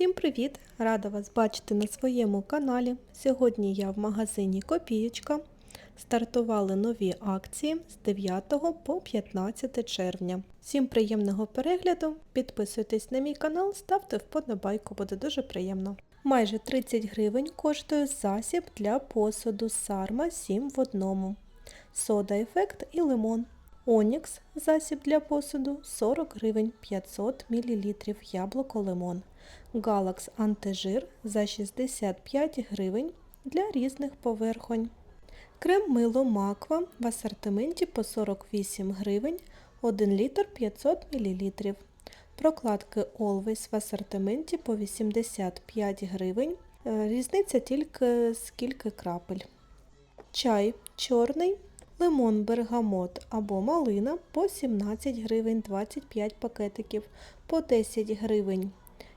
Всім привіт! Рада вас бачити на своєму каналі. Сьогодні я в магазині Копієчка. Стартували нові акції з 9 по 15 червня. Всім приємного перегляду! Підписуйтесь на мій канал, ставте вподобайку, буде дуже приємно. Майже 30 гривень коштує засіб для посуду Сарма 7 в одному. Сода ефект і лимон. Онікс засіб для посуду 40 гривень 500 мл яблуко лимон. Галакс антижир за 65 гривень для різних поверхонь. Крем мило Маква в асортименті по 48 гривень 1 літр 500 мл. Прокладки Always в асортименті по 85 гривень. Е, Різниця тільки скільки крапель. Чай чорний, лимон бергамот або малина по 17 гривень 25 пакетиків, по 10 гривень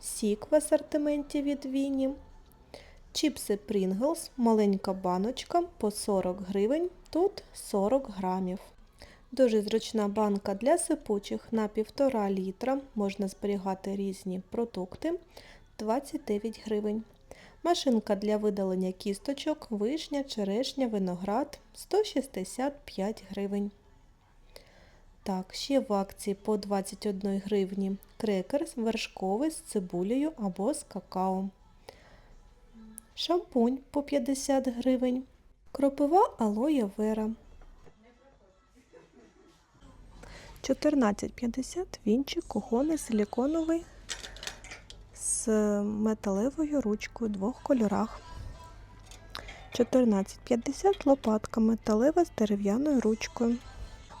сік в асортименті від Віні. Чіпси Pringles, маленька баночка по 40 гривень, тут 40 грамів. Дуже зручна банка для сипучих на 1,5 літра. Можна зберігати різні продукти 29 гривень. Машинка для видалення кісточок, вишня, черешня, виноград 165 гривень. Так, ще в акції по 21 гривні крекерс вершковий з цибулею або з какао. Шампунь по 50 гривень. Кропива алоє вера. 14,50 вінчик кухонний силіконовий з металевою ручкою в двох кольорах. 14,50 лопатка металева з дерев'яною ручкою.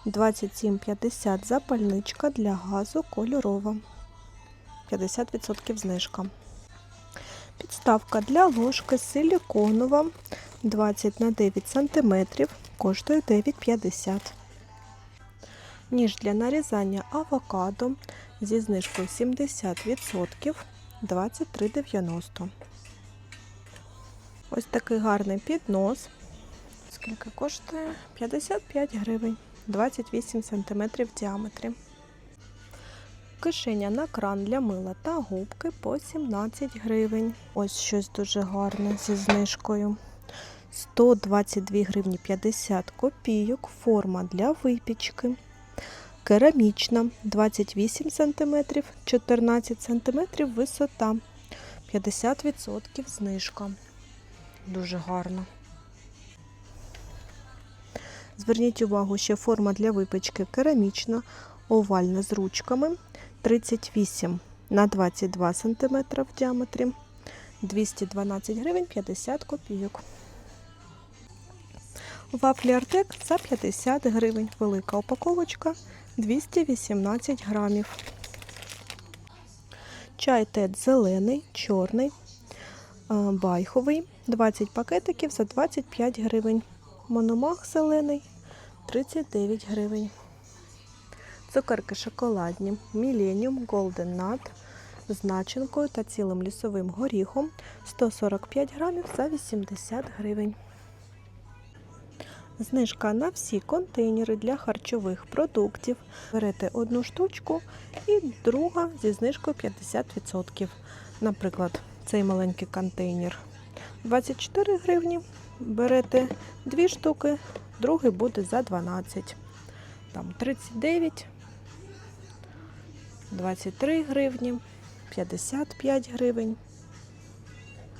27,50 запальничка для газу кольорова. 50% знижка. Підставка для ложки силіконова 20 на 9 см коштує 9,50. Ніж для нарізання авокадо зі знижкою 70% 23,90. Ось такий гарний піднос. Скільки коштує? 55 гривень. 28 см в діаметрі. Кишеня на кран для мила та губки по 17 гривень. Ось щось дуже гарне зі знижкою. 122 гривні 50 копійок. Форма для випічки. Керамічна 28 см, 14 см висота. 50% знижка. Дуже гарно. Зверніть увагу, ще форма для випічки керамічна, овальна з ручками 38 на 22 см в діаметрі, 212 гривень 50 копійок. Вафлі Артек за 50 гривень. Велика упаковочка 218 грамів. Чай тет зелений, чорний, байховий, 20 пакетиків за 25 гривень. Мономах зелений 39 гривень. Цукерки шоколадні Millennium Golden Nut з начинкою та цілим лісовим горіхом 145 грамів за 80 гривень. Знижка на всі контейнери для харчових продуктів. Берете одну штучку і друга зі знижкою 50%. Наприклад, цей маленький контейнер 24 гривні. Берете дві штуки, другий буде за 12. Там 39, 23 гривні, 55 гривень.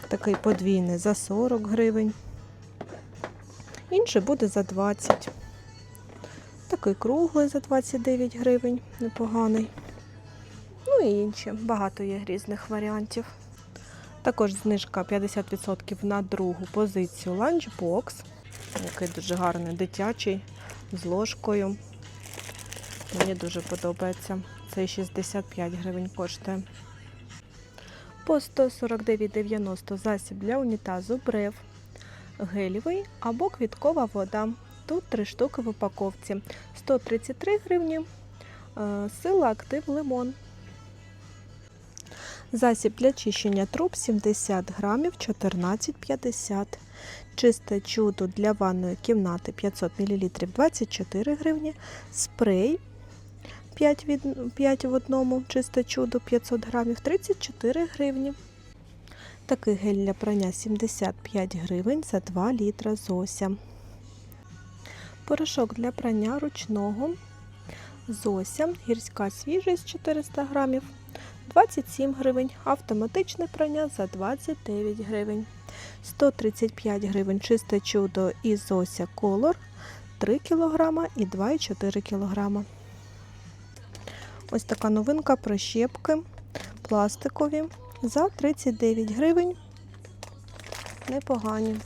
Такий подвійний за 40 гривень. Інший буде за 20. Такий круглий за 29 гривень, непоганий. Ну і інші. Багато є різних варіантів. Також знижка 50% на другу позицію ланчбокс. Який дуже гарний дитячий з ложкою. Мені дуже подобається. Цей 65 гривень коштує. По 149,90 засіб для унітазу брев, гелівий або квіткова вода. Тут три штуки в упаковці. 133 гривні. Е, Сила актив лимон. Засіб для чищення труб 70 грамів 14,50. Чисте чудо для ванної кімнати 500 мл 24 гривні. Спрей 5, від, 5 в одному, чисте чудо 500 грамів 34 гривні. Такий гель для прання 75 гривень за 2 літра Зося. Порошок для прання ручного Зося, гірська свіжість 400 грамів 27 гривень, автоматичне прання за 29 гривень. 135 гривень чисте чудо і Зося Колор 3 кг і 2,4 кг. Ось така новинка прищепки пластикові за 39 гривень. Непогані.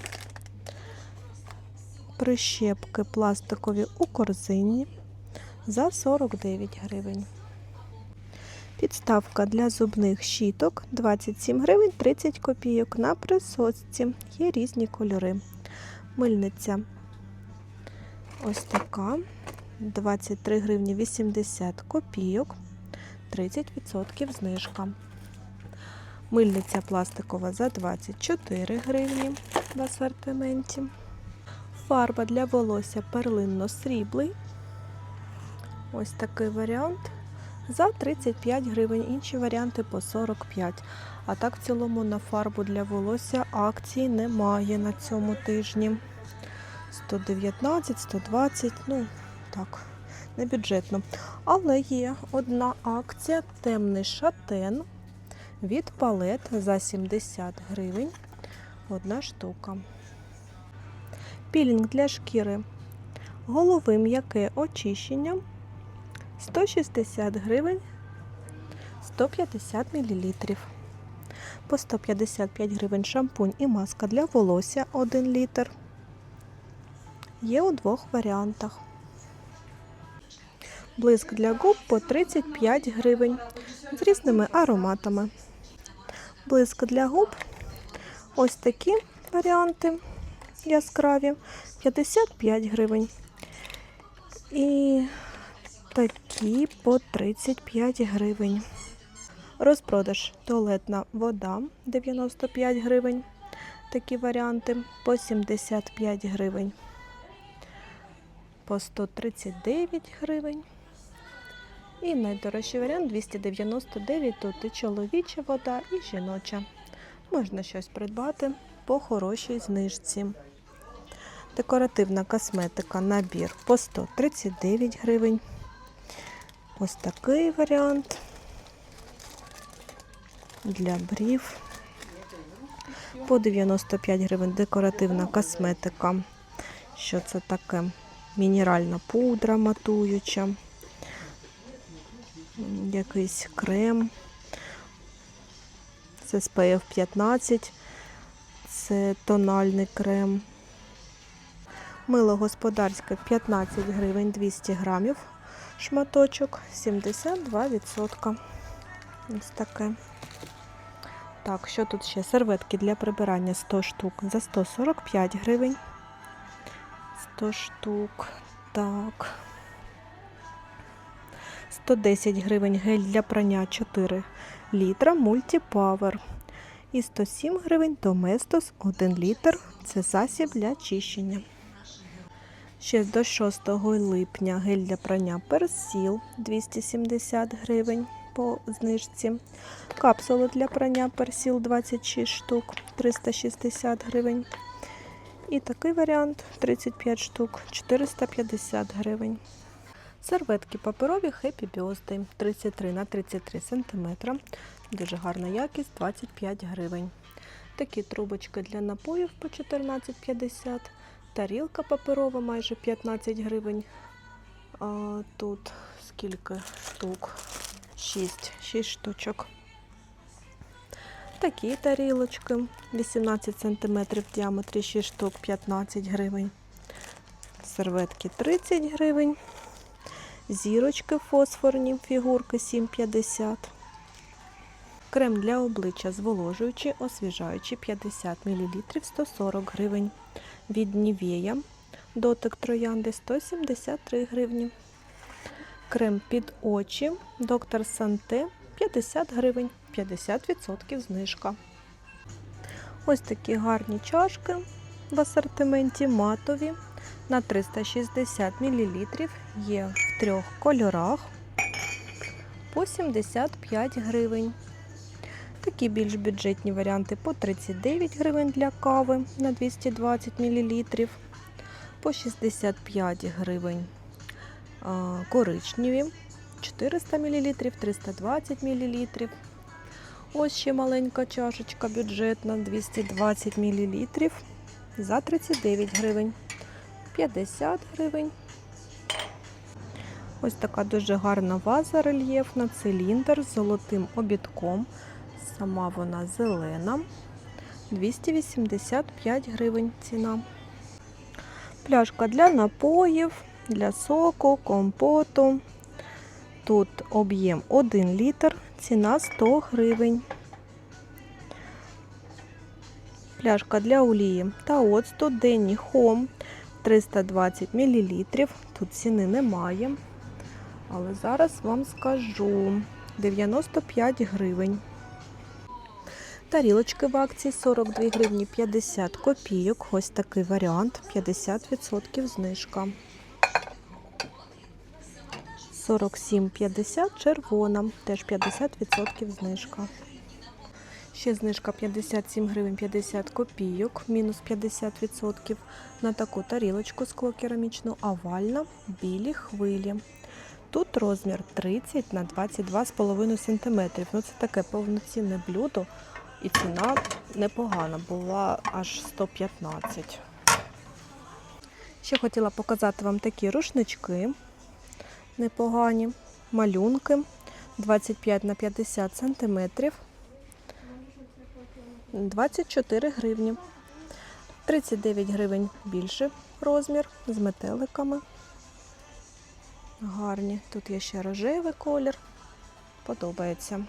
Прищепки пластикові у корзині за 49 гривень. Підставка для зубних щіток 27 гривень 30 копійок на присосці. Є різні кольори. Мильниця ось така 23 гривні 80 копійок, 30% знижка. Мильниця пластикова за 24 гривні в асортименті. Фарба для волосся перлинно-сріблий. Ось такий варіант за 35 гривень, інші варіанти по 45. А так в цілому на фарбу для волосся акцій немає на цьому тижні. 119, 120, ну так, не бюджетно. Але є одна акція темний шатен від палет за 70 гривень. Одна штука. Пілінг для шкіри. Голови м'яке очищення 160 гривень 150 мл. По 155 гривень шампунь і маска для волосся 1 літр. Є у двох варіантах. Блиск для губ по 35 гривень з різними ароматами. Блиск для губ ось такі варіанти яскраві 55 гривень. І такі по 35 гривень. Розпродаж туалетна вода 95 гривень. Такі варіанти по 75 гривень. По 139 гривень. І найдорожчий варіант 299. Тут і чоловіча вода, і жіноча. Можна щось придбати по хорошій знижці. Декоративна косметика набір по 139 гривень. Ось такий варіант для брів. По 95 гривень декоративна косметика. Що це таке? Мінеральна пудра матуюча, якийсь крем. Це SPF 15, це тональний крем. Мило господарське 15 гривень 200 грамів шматочок 72%. Ось таке. Так, що тут ще? Серветки для прибирання 100 штук за 145 гривень. 100 штук. Так. 110 гривень гель для прання 4 літра Multipower. І 107 гривень Domestos 1 літр. Це засіб для чищення. Ще до 6 липня гель для прання персіл 270 гривень по знижці. Капсули для прання персіл 26 штук 360 гривень. І такий варіант 35 штук 450 гривень. Серветки паперові Happy Birthday 33 на 33 см. Дуже гарна якість 25 гривень. Такі трубочки для напоїв по 14,50 Тарілка паперова майже 15 гривень. А, тут скільки штук? 6, 6 штучок. Такі тарілочки 18 см в діаметрі 6 штук 15 гривень. Серветки 30 гривень. Зірочки фосфорні, фігурки 7,50. Крем для обличчя зволожуючий, освіжаючий 50 мл 140 гривень. Від Нівея дотик троянди 173 гривні. Крем під очі доктор Санте 50 гривень, 50% знижка. Ось такі гарні чашки в асортименті матові на 360 мл. Є в трьох кольорах. по 75 гривень. Такі більш бюджетні варіанти по 39 гривень для кави на 220 мл, по 65 гривень коричневі 400 мл, 320 мл. Ось ще маленька чашечка бюджетна 220 мл за 39 гривень, 50 гривень. Ось така дуже гарна ваза рельєфна, циліндр з золотим обідком. Сама вона зелена. 285 гривень ціна. Пляшка для напоїв, для соку, компоту. Тут об'єм 1 літр, ціна 100 гривень. Пляшка для олії та оцту Денні Хом 320 мл. Тут ціни немає. Але зараз вам скажу 95 гривень. Тарілочки в акції 42 гривні 50 копійок. Ось такий варіант. 50% знижка. 47,50 червона. Теж 50% знижка. Ще знижка 57 гривень 50 копійок, мінус 50% на таку тарілочку склокерамічну, овальна, білі хвилі. Тут розмір 30 на 22,5 см. Ну, це таке повноцінне блюдо. І ціна непогана, була аж 115. Ще хотіла показати вам такі рушнички непогані, малюнки 25 на 50 см. 24 гривні. 39 гривень більший розмір з метеликами. Гарні. Тут є ще рожевий колір. Подобається.